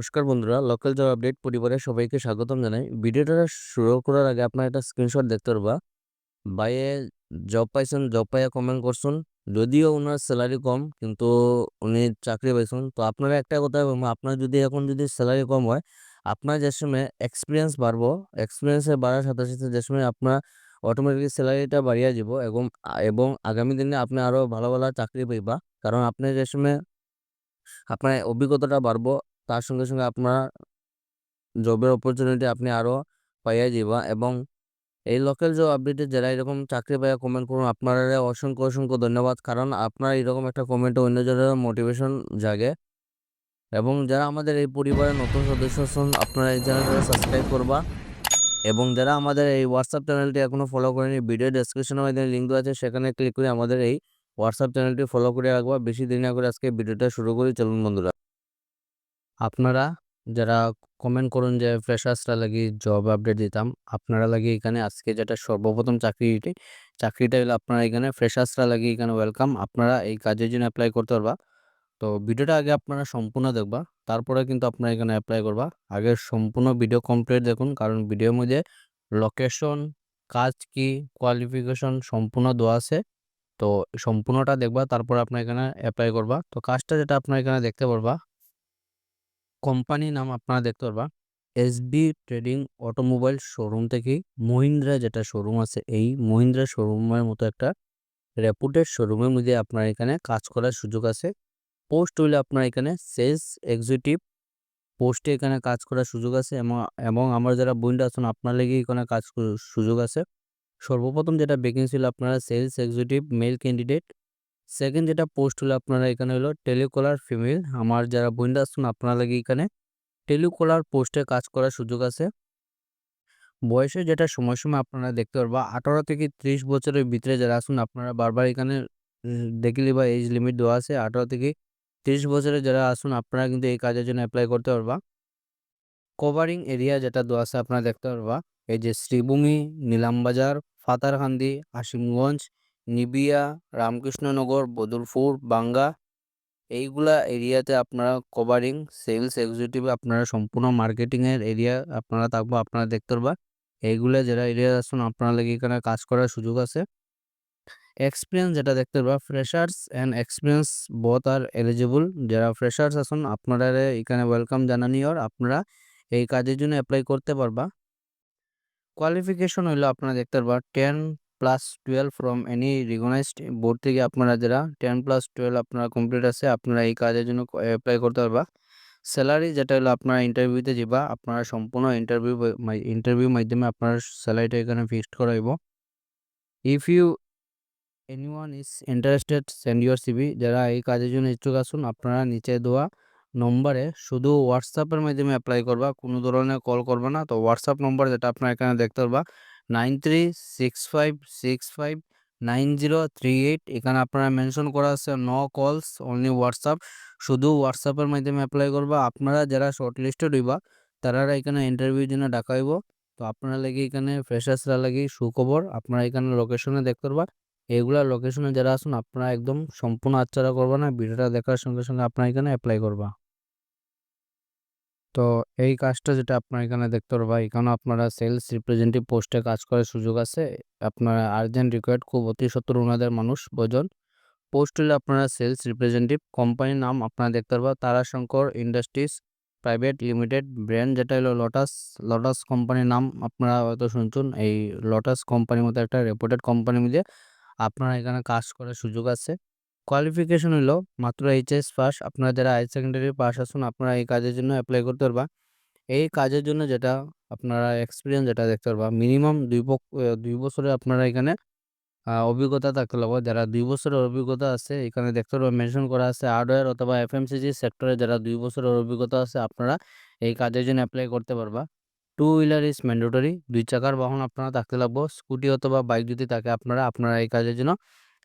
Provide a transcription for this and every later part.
নমস্কার বন্ধুরা local job update পরিবারে সবাইকে স্বাগতম জানাই। ভিডিওটা শুরু করার আগে আপনার একটা স্ক্রিনশট দেখতে পারবা। বাইয়ে জব পাইছেন জব পাইয়া কমেন্ট করছেন। যদিও ওনার স্যালারি কম, কিন্তু উনি চাকরি পাইছেন। তো আপনারা একটা কথা আপনার যদি এখন যদি স্যালারি কম হয়, আপনার যে সময় এক্সপিরিয়েন্স বাড়বো এক্সপিরিয়েন্সে বাড়ার সাথে সাথে যে সময় আপনার অটোমেটিক স্যালারিটা বাড়িয়ে যাব এবং এবং আগামী দিনে আপনি আরও ভালো ভালো চাকরি পাইবা। কারণ আপনি যে সময় আপনার অভিজ্ঞতাটা বাড়বো তার সঙ্গে সঙ্গে আপনার জবের অপরচুনিটি আপনি আরও পাইয়া যাবা এবং এই লোকাল জব আপডেটে যারা এরকম চাকরি পাইয়া কমেন্ট করুন আপনারা অসংখ্য অসংখ্য ধন্যবাদ। কারণ আপনার এরকম একটা কমেন্টে অন্যজনের মোটিভেশন জাগে এবং যারা আমাদের এই পরিবারের নতুন সদস্য আছেন, আপনারা এই চ্যানেলটা সাবস্ক্রাইব করবা এবং যারা আমাদের এই হোয়াটসঅ্যাপ চ্যানেলটি এখনও ফলো করেনি ভিডিও ডেসক্রিপশনের মধ্যে লিঙ্ক দেওয়া আছে, সেখানে ক্লিক করে আমাদের এই হোয়াটসঅ্যাপ চ্যানেলটি ফলো করে রাখবা। বেশি দেরি না করে আজকে ভিডিওটা শুরু করি। চলুন বন্ধুরা। আপনারা যারা কমেন্ট করুন যে, ফ্রেশার্সরা লাগি জব আপডেট দিতাম। আপনারা লাগি এখানে আজকে যেটা সর্বপ্রথম চাকরিটি চাকরিটা হলো আপনারা এখানে ফ্রেশার্সরা লাগি এখানে ওয়েলকাম আপনারা এই কাজের জন্য অ্যাপ্লাই করতে পারবা। তো ভিডিওটা আগে আপনারা সম্পূর্ণ দেখবা, তারপরে কিন্তু আপনারা এখানে অ্যাপ্লাই করবা। আগে সম্পূর্ণ ভিডিও কমপ্লিট দেখুন, কারণ ভিডিওর মধ্যে লোকেশন কাজ কি কোয়ালিফিকেশন সম্পূর্ণ দেওয়া আছে। তো সম্পূর্ণটা দেখবা, তারপর আপনার এখানে অ্যাপ্লাই করবা। তো কাজটা যেটা আপনার এখানে দেখতে পারবা কোম্পানি নাম আপনারা দেখতে পারবা। এসবি ট্রেডিং অটোমোবাইল শোরুম থেকে মহিন্দ্রা যেটা শোরুম আছে, এই মহিন্দ্রা শোরুমের মতো একটা রেপুটেড শোরুমের মধ্যে আপনার এখানে কাজ করার সুযোগ আছে। পোস্ট হইলে আপনার এখানে সেলস এক্সিকিউটিভ পোস্টে এখানে কাজ করার সুযোগ আছে এবং আমার যারা বইন্ডা আছেন, আপনার লেগে এখানে কাজ সুযোগ আছে। সর্বপ্রথম যেটা ভ্যাকেন্সি হলো আপনারা sales executive male candidate second যেটা পোস্ট হলো আপনারা এখানে হলো টেলিকলার ফিমেল আমার যারা বইন্দা আসুন আপনারা লাগে এখানে টেলিকলার পোস্টে কাজ করার সুযোগ আছে। বয়সে যেটা সময় সময় আপনারা দেখতে পারবা, আঠারো থেকে ত্রিশ বছরের ভিতরে যারা আসুন আপনারা বারবার এখানে দেখলি বা এজ লিমিট দেওয়া আছে, আঠারো থেকে ত্রিশ বছরের যারা আসুন আপনারা কিন্তু এই কাজের জন্য অ্যাপ্লাই করতে পারবা। কভারিং এরিয়া যেটা দেওয়া আছে, আপনারা দেখতে পারবা। এই যে শ্রীভূমি নিলামবাজার ফাতারকান্দি আসিমগঞ্জ নিবিয়া, রামকৃষ্ণনগর বদরপুর বাঙ্গা, এইগুলা এরিয়াতে আপনারা কভারিং সেলস এক্সিকিউটিভ আপনারা সম্পূর্ণ মার্কেটিংয়ের এরিয়া আপনারা থাকব, আপনারা দেখতে পারবা। এইগুলা যারা এরিয়া আসুন আপনারা লাগে এখানে কাজ করার সুযোগ আছে। এক্সপিরিয়েন্স যেটা দেখতে পারবা freshers and experience both are eligible যারা ফ্রেশার্স আসুন আপনারা এখানে ওয়েলকাম জানানি আর আপনারা এই কাজের জন্য অ্যাপ্লাই করতে পারবা। কোয়ালিফিকেশন হইল, আপনারা দেখতে পারবা ten plus twelve from any recognized board থেকে আপনারা যারা টেন প্লাস টুয়েলভ আপনারা কমপ্লিট আছে, আপনারা এই কাজের জন্য অ্যাপ্লাই করতে পারবা। স্যালারি যেটা হলো আপনারা ইন্টারভিউতে যাবা আপনারা সম্পূর্ণ ইন্টারভিউ ইন্টারভিউ মাধ্যমে আপনার স্যালারিটা এখানে fixed করাইব if you anyone is interested send your CV যারা এই কাজের জন্য ইচ্ছুক আসুন আপনারা নিচে দেওয়া নম্বরে শুধু হোয়াটসঅ্যাপের মাধ্যমে অ্যাপ্লাই করবা, কোনো ধরনের কল করবা না। তো হোয়াটসঅ্যাপ নম্বর যেটা আপনার এখানে দেখতে পারবা nine three six five six five, nine zero three eight, এখানে আপনারা মেনশন করা আছে নো কলস অনলি হোয়াটসঅ্যাপ শুধু হোয়াটসঅ্যাপের মাধ্যমে অ্যাপ্লাই করবা। আপনারা যারা শর্ট লিস্টেড হইবা, তারা এখানে ইন্টারভিউর জন্য ডাকা হইব। তো আপনারা লাগে এখানে ফ্রেশার্সরা লাগে সুখবর, আপনারা এখানে লোকেশনে দেখতে পারবা। এগুলা লোকেশনে যারা আসুন আপনারা একদম সম্পূর্ণ আচ্ছারা করবা না। ভিডিওটা দেখার সঙ্গে সঙ্গে আপনারা এখানে অ্যাপ্লাই করবা। তো এই কাজটা যেটা আপনারা এখানে দেখতে পারবা এখানে আপনারা সেলস রিপ্রেজেন্টেটিভ পোস্টে কাজ করার সুযোগ আছে। আপনারা আর্জেন্ট রিকোয়ার্ড খুব অতি সত্তর ওনাদের মানুষ প্রয়োজন পোস্ট হলে আপনারা সেলস রিপ্রেজেন্টেটিভ কোম্পানির নাম আপনারা দেখতে পারবা, Tarashankar industries private limited brand, যেটা হলো লটাস লটাস কোম্পানির নাম আপনারা হয়তো শুনছেন। এই লটাস কোম্পানির মতো একটা রেপুটেড কোম্পানির মধ্যে আপনারা এখানে কাজ করার সুযোগ আছে। কোয়ালিফিকেশন হলো মাত্র এইচএস পাস আপনারা যারা হায়ার সেকেন্ডারি পাস আসুন আপনারা এই কাজের জন্য অ্যাপ্লাই করতে পারবা। এই কাজের জন্য যেটা আপনারা এক্সপিরিয়েন্স যেটা দেখতে পারবা মিনিমাম দুই দুই বছরে আপনারা এখানে অভিজ্ঞতা থাকতে হবে যারা দুই বছরের অভিজ্ঞতা আছে, এখানে দেখতে পারবা মেনশন করা আছে হার্ডওয়্যার অথবা এফএমসিজি সেক্টরে যারা দুই বছরের অভিজ্ঞতা আছে, আপনারা এই কাজের জন্য অ্যাপ্লাই করতে পারবা। টু হুইলার ইজ ম্যান্ডেটরি দুই চাকার বাহন আপনারা থাকতে লাগবো। স্কুটি অথবা বাইক যদি থাকে, আপনারা আপনারা এই কাজের জন্য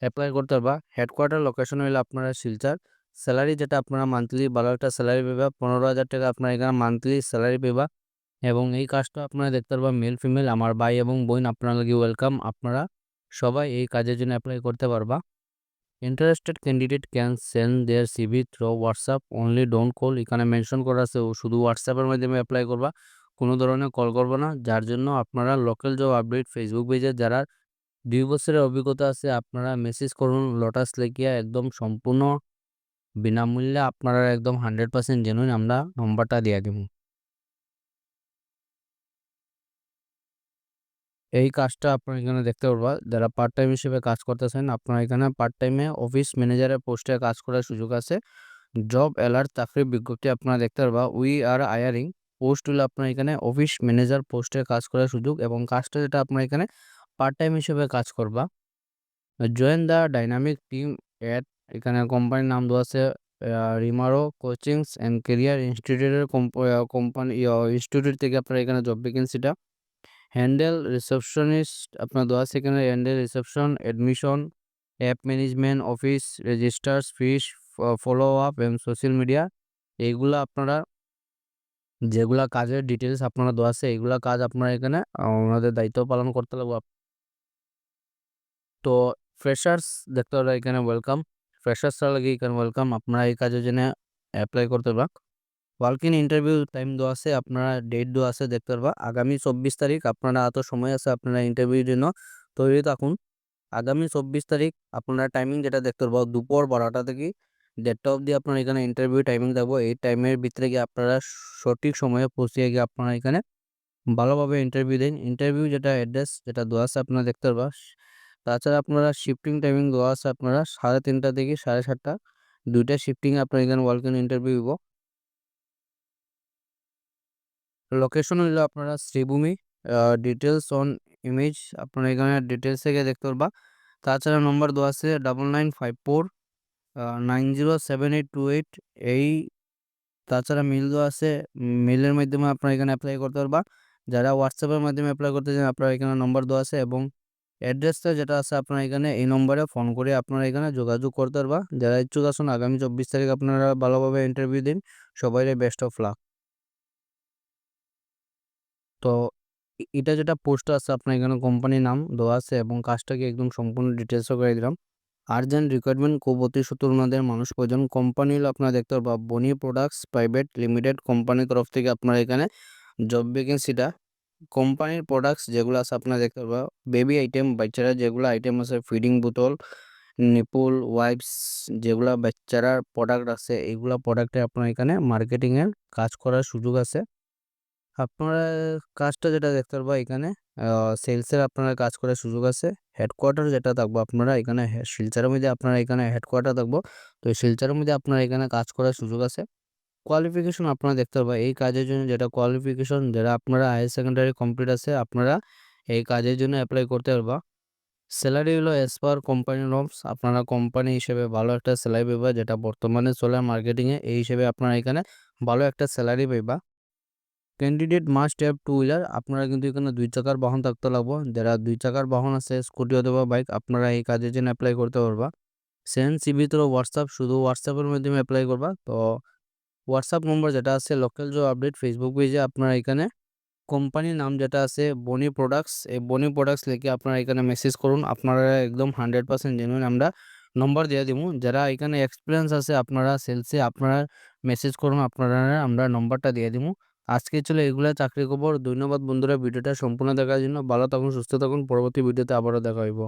অ্যাপ্লাই করতে পারবা। হেডকোয়ার্টার লোকেশন হইলে আপনারা শিলচার। স্যালারি যেটা আপনারা মান্থলি ভালো একটা স্যালারি পেবা পনেরো হাজার টাকা আপনারা এখানে মান্থলি স্যালারি পেবা এবং এই কাজটা আপনারা দেখতে পারবা মেল ফিমেল আমার ভাই এবং বোন আপনারা লাগে ওয়েলকাম আপনারা সবাই এই কাজের জন্য অ্যাপ্লাই করতে পারবা। Interested candidate can send their CV through WhatsApp only don't call এখানে মেনশন করা আছে, ও শুধু হোয়াটসঅ্যাপের মাধ্যমে অ্যাপ্লাই করবা। কোনো ধরনের কল করব না, যার জন্য আপনারা লোকাল জব আপডেট ফেসবুক পেজে যারা দুই বছরের অভিজ্ঞতা আছে, আপনারা মেসেজ করুন লটাস লেখিয়া একদম সম্পূর্ণ বিনামূল্যে আপনারা একদম হান্ড্রেড পার্সেন্ট জেনুইন আমরা নম্বরটা দিয়ে দেবো। এই কাজটা আপনারা এখানে দেখতে পারবা, যারা পার্ট টাইম হিসেবে কাজ করতেছেন, আপনারা এখানে পার্ট টাইমে অফিস ম্যানেজারের পোস্টে কাজ করার সুযোগ আছে। জব অ্যালার্ট চাকরির বিজ্ঞপ্তি আপনারা দেখতে পারবা উই আর আয়ারিং পোস্ট হলে আপনার এখানে অফিস ম্যানেজার পোস্টে কাজ করার সুযোগ এবং কাজটা যেটা আপনার এখানে পার্ট টাইম হিসেবে কাজ করবা। Join the dynamic team at এখানে কোম্পানির নাম দেওয়া আছে রিমারো কোচিংস অ্যান্ড কেরিয়ার ইনস্টিটিউটের কোম্পানি ইনস্টিটিউট থেকে আপনার এখানে জব ভ্যাকেন্সিটা হ্যান্ডেল রিসেপশনিস্ট আপনার দেওয়া আছে এখানে handle reception admission app management office registers fees follow up এবং সোশ্যাল মিডিয়া এইগুলা আপনারা, যেগুলা কাজের ডিটেলস আপনারা দেওয়া আছে, এইগুলা কাজ আপনারা এখানে ওনাদের দায়িত্ব পালন করতে লাগবে তো ফ্রেশার্স দেখতে পারা এখানে ওয়েলকাম ফ্রেশার্সরা লাগে এখানে ওয়েলকাম আপনারা এই কাজের জন্য অ্যাপ্লাই করতে পারবা ওয়ার্কিং ইন্টারভিউ টাইম দেওয়া আছে, আপনারা ডেট দেওয়া আছে, দেখতে পারবা। আগামী চব্বিশ তারিখ, আপনারা এত সময় আছে আপনারা ইন্টারভিউর জন্য, তৈরি থাকুন। আগামী চব্বিশ তারিখ, আপনারা টাইমিং যেটা দেখতে পারব, দুপুর বারোটা থেকে দেড়টা অবধি আপনার এখানে ইন্টারভিউ টাইমিং থাকব এই টাইমের ভিতরে গিয়ে আপনারা সঠিক সময়ে পৌঁছিয়ে গিয়ে আপনারা এখানে ভালোভাবে ইন্টারভিউ দিন। ইন্টারভিউ যেটা অ্যাড্রেস যেটা দেওয়া আছে, আপনারা দেখতে পারবা। তাছাড়া আপনারা শিফটিং টাইমিং দেওয়া আছে আপনারা সাড়ে তিনটা থেকে সাড়ে সাতটা, দুইটা শিফটিং আপনার এখানে ওয়ার্কিং ইন্টারভিউ দিব। লোকেশন হলো আপনারা শ্রীভূমি ডিটেলস অন ইমেজ আপনারা এখানে ডিটেলস থেকে দেখতে পারবা। তাছাড়া নম্বর দেওয়া আছে double nine five four nine zero seven eight two eight এই তাছাড়া মিল দেওয়া আছে মেলের মাধ্যমে আপনারা এখানে অ্যাপ্লাই করতে পারবা। যারা হোয়াটসঅ্যাপের মাধ্যমে অ্যাপ্লাই করতে চান, আপনারা এখানে নম্বর দেওয়া আছে এবং অ্যাড্রেসটা যেটা আছে আপনারা এখানে, এই নম্বরে ফোন করে আপনারা এখানে যোগাযোগ করতে পারবা। যারা ইচ্ছুক আসুন, আগামী চব্বিশ তারিখ আপনারা ভালোভাবে ইন্টারভিউ দিন। সবাই বেস্ট অফ লাক তো এটা যেটা পোস্ট আছে আপনার এখানে কোম্পানির নাম, দেওয়া আছে এবং কাজটাকে একদম সম্পূর্ণ ডিটেলসও করে দিলাম। আর্জেন্ট রিকোয়ারমেন্ট খুব অতি সত্তর ওনাদের মানুষ প্রয়োজন। কোম্পানি হলো আপনারা দেখতে পারবা বনি প্রোডাক্টস প্রাইভেট লিমিটেড কোম্পানির তরফ থেকে আপনার এখানে জব ভ্যাকেন্সিটা কোম্পানির প্রোডাক্টস যেগুলো আছে আপনারা দেখতে পারবা বেবি আইটেম বাচ্চারা যেগুলো আইটেম আছে ফিডিং বোতল নিপুল ওয়াইপস যেগুলা বাচ্চারা প্রোডাক্ট আছে, এইগুলা প্রোডাক্টে আপনার এখানে মার্কেটিংয়ের কাজ করার সুযোগ আছে। আপনারা কাজটা যেটা দেখতে পারবা এখানে সেলসের আপনারা কাজ করার সুযোগ আছে। হেডকোয়ার্টার যেটা থাকব আপনারা এখানে, শিলচারের মধ্যে আপনারা এখানে হেডকোয়ার্টার থাকব, তো শিলচারের মধ্যে আপনারা এখানে কাজ করার সুযোগ আছে। কোয়ালিফিকেশন আপনারা দেখতে পারবা এই কাজের জন্য যেটা কোয়ালিফিকেশন যেটা আপনারা হায়ার সেকেন্ডারি কমপ্লিট আছে, আপনারা এই কাজের জন্য অ্যাপ্লাই করতে পারবা। স্যালারি হলো অ্যাজ পার কোম্পানি নর্মস আপনারা কোম্পানি হিসেবে ভালো একটা স্যালারি পাইবা, যেটা বর্তমানে চলে মার্কেটিংয়ে এই হিসেবে আপনারা এখানে ভালো একটা স্যালারি পাইবা। Candidate must have two wheeler আপনারা কিন্তু এখানে দুই চাকার বাহন থাকতে লাগবো। যারা দুই চাকার বাহন আছে স্কুটি অথবা বাইক আপনারা এই কাজের জন্য অ্যাপ্লাই করতে পারবা। সেন সিবি তো হোয়াটসঅ্যাপ শুধু হোয়াটসঅ্যাপের মাধ্যমে অ্যাপ্লাই করবা। তো হোয়াটসঅ্যাপ নম্বর যেটা আছে লোকাল জব আপডেট ফেসবুক পেজে আপনারা এখানে কোম্পানির নাম যেটা আছে বনি প্রোডাক্টস এই বনি প্রোডাক্টস লিখে আপনারা এখানে মেসেজ করুন। আপনারা একদম হান্ড্রেড পার্সেন্ট জেনুইন আমরা নম্বর দিয়ে দিব। যারা এখানে এক্সপিরিয়েন্স আছে, আপনারা সেলসে আপনারা মেসেজ করুন, আপনারা আমরা নম্বরটা দিয়ে দিব। আজকে চলে এগুলো চাকরি খবর। ধন্যবাদ বন্ধুরা, ভিডিওটা সম্পূর্ণ দেখার জন্য। ভালো থাকুন, সুস্থ থাকুন। পরবর্তী ভিডিওতে আবারও দেখা হইব।